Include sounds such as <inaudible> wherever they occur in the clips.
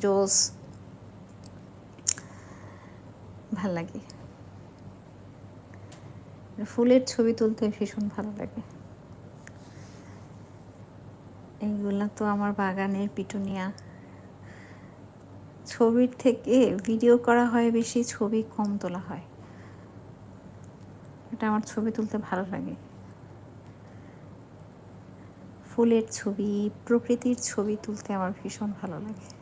জোস। ভালো লাগে। ফুলের ছবি তুলতে ভীষণ ভালো লাগে। এইগুলা তো আমার বাগানের পিটুনিয়া। ছবির থেকে ভিডিও করা হয় বেশি, ছবি কম তোলা হয়। এটা আমার ছবি তুলতে ভালো লাগে। ফুলের ছবি, প্রকৃতির ছবি তুলতে আমার ভীষণ ভালো লাগে।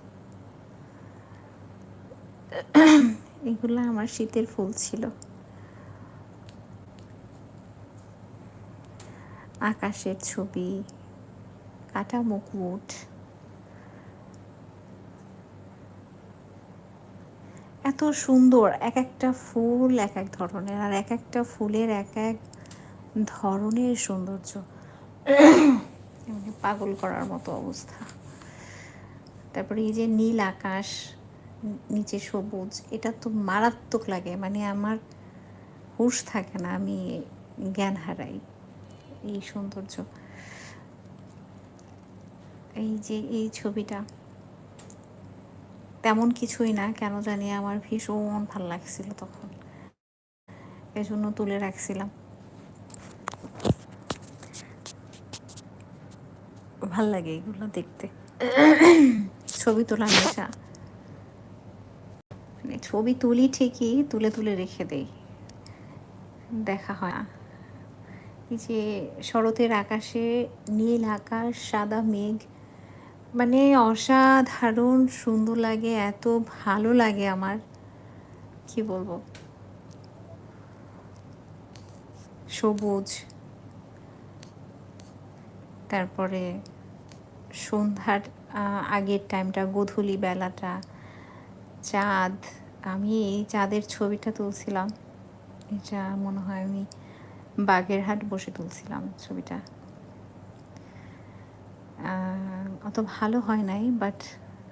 <coughs> এগুলো আমার শীতের ফুল ছিল। আকাশের ছবি, কাটা মুকুট। এত সুন্দর, এক একটা ফুল এক এক ধরনের, আর এক একটা ফুলের এক এক ধরনের সৌন্দর্য। <coughs> পাগল করার মতো অবস্থা। তারপরে এই যে নীল আকাশ নিচে সবুজ, এটা তো মারাত্মক লাগে মানে আমার হুশ থাকে না, আমি জ্ঞান হারাই এই সৌন্দর্য। এই যে এই ছবিটা, তেমন কিছুই না, কেন জানি আমার ভীষণ ভালো লাগছিল তখন, এজন্য তুলে রাখছিলাম। ভালো লাগে এগুলো দেখতে। ছবি তোলা নেশা। ছবি তুলি ঠিকই, তুলে তুলে রেখে দেই। দেখা হয় না। এই যে শরতের আকাশে নীল আকাশ, সাদা মেঘ মানে অসাধারণ সুন্দর লাগে, এত ভালো লাগে আমার। কি বলব? সবুজ। তারপরে সন্ধ্যার আগের টাইমটা গধূলি বেলাটা, চাঁদ আমি এই চাঁদের ছবিটা তুলছিলাম। এটা মনে হয় আমি বাগেরহাট বসে তুলছিলাম ছবিটা। অত ভালো হয় নাই বাট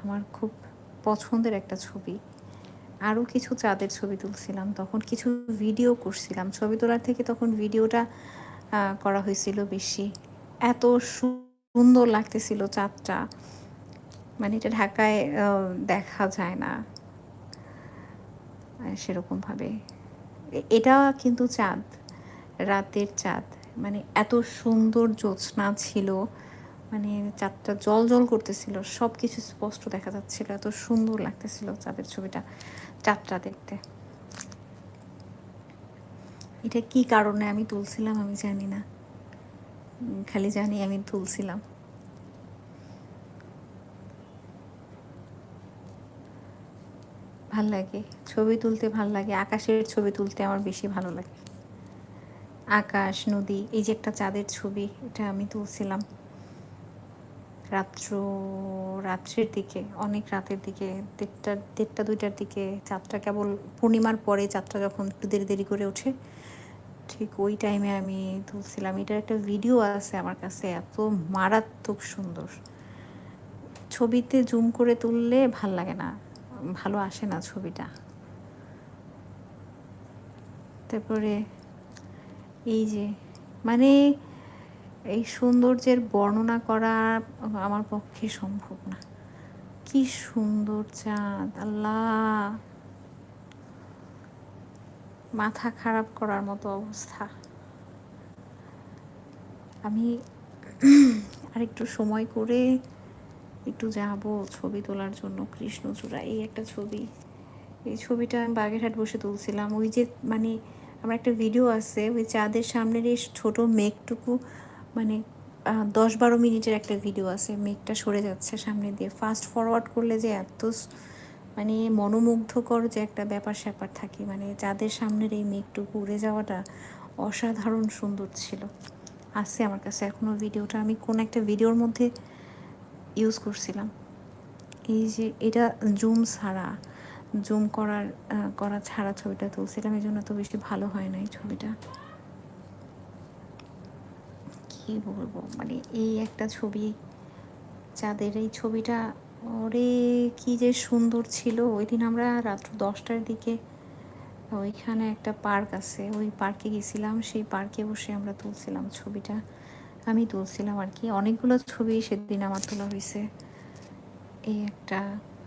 আমার খুব পছন্দের একটা ছবি। আরও কিছু চাঁদের ছবি তুলছিলাম, তখন কিছু ভিডিও করছিলাম। ছবি তোলার থেকে তখন ভিডিওটা করা হয়েছিল বেশি। এত সুন্দর লাগতেছিল চাঁদটা। মানে এটা ঢাকায় দেখা যায় না। সেরকমভাবে। এটা কিন্তু চাঁদ, রাতের চাঁদ। মানে এত সুন্দর জ্যোৎস্না ছিল মানে চাঁদটা জল জল করতেছিল সব কিছু স্পষ্ট দেখা যাচ্ছিল, এত সুন্দর লাগতেছিল চাঁদের ছবিটা, চাঁদটা দেখতে। এটা কি কারণে আমি তুলছিলাম আমি জানি না। খালি জানি আমি তুলছিলাম। ভালো লাগে। ছবি তুলতে ভালো লাগে। আকাশের ছবি তুলতে আমার বেশি ভালো লাগে। আকাশ, নদী, এই যে একটা চাঁদের ছবি, এটা আমি তুলছিলাম। রাত্র, রাত্রের দিকে, অনেক রাতের দিকে, দেড়টা দেড়টা, দুইটার দিকে চাঁদটা কেবল পূর্ণিমার পরে চাঁদটা যখন একটু দেরি দেরি করে ওঠে, ঠিক ওই টাইমে আমি তুলছিলাম। এটার একটা ভিডিও আছে আমার কাছে, এত মারাত্মক সুন্দর। ছবিতে জুম করে তুললে ভালো লাগে না। ভালো আসে না ছবিটা। তারপরে এই যে মানে এই সৌন্দর্যের বর্ণনা করা আমার পক্ষে সম্ভব না। কি সুন্দর চাঁদ, আল্লাহ! মাথা খারাপ করার মতো অবস্থা। আমি আরেকটু সময় করে একটু যাব ছবি তোলার জন্য, কৃষ্ণচূড়া, এই একটা ছবি। এই ছবিটা আমি বাগেরহাট বসে তুলছিলাম। ওই যে মানে আমার একটা ভিডিও আছে, ওই চাঁদের সামনের এই ছোটো মেঘটুকু মানে দশ বারো মিনিটের একটা ভিডিও আছে। মেঘটা সরে যাচ্ছে সামনে দিয়ে। ফাস্ট ফরওয়ার্ড করলে যে এত মানে মনোমুগ্ধকর যে একটা ব্যাপার স্যাপার থাকে। মানে চাঁদের সামনের এই মেঘটুকু উড়ে যাওয়াটা অসাধারণ সুন্দর ছিল। আছে আমার কাছে এখনও ভিডিওটা আমি কোন একটা ভিডিওর মধ্যে ইউজ করছিলাম। এই যে এটা জুম ছাড়া জুম করার করা ছাড়া ছবিটা তুলছিলাম, এই জন্য তো বেশি ভালো হয় না এই ছবিটা। কি বলব? মানে এই একটা ছবি চাঁদের এই ছবিটা, ওরে কি যে সুন্দর ছিল। ওই দিন আমরা রাত্র দশটার দিকে ওইখানে একটা পার্ক আছে, ওই পার্কে গেছিলাম, সেই পার্কে বসে আমরা তুলছিলাম ছবিটা। আমি তুলছিলাম আর কি। অনেকগুলো ছবি সেদিন আমার তোলা হয়েছে এই একটা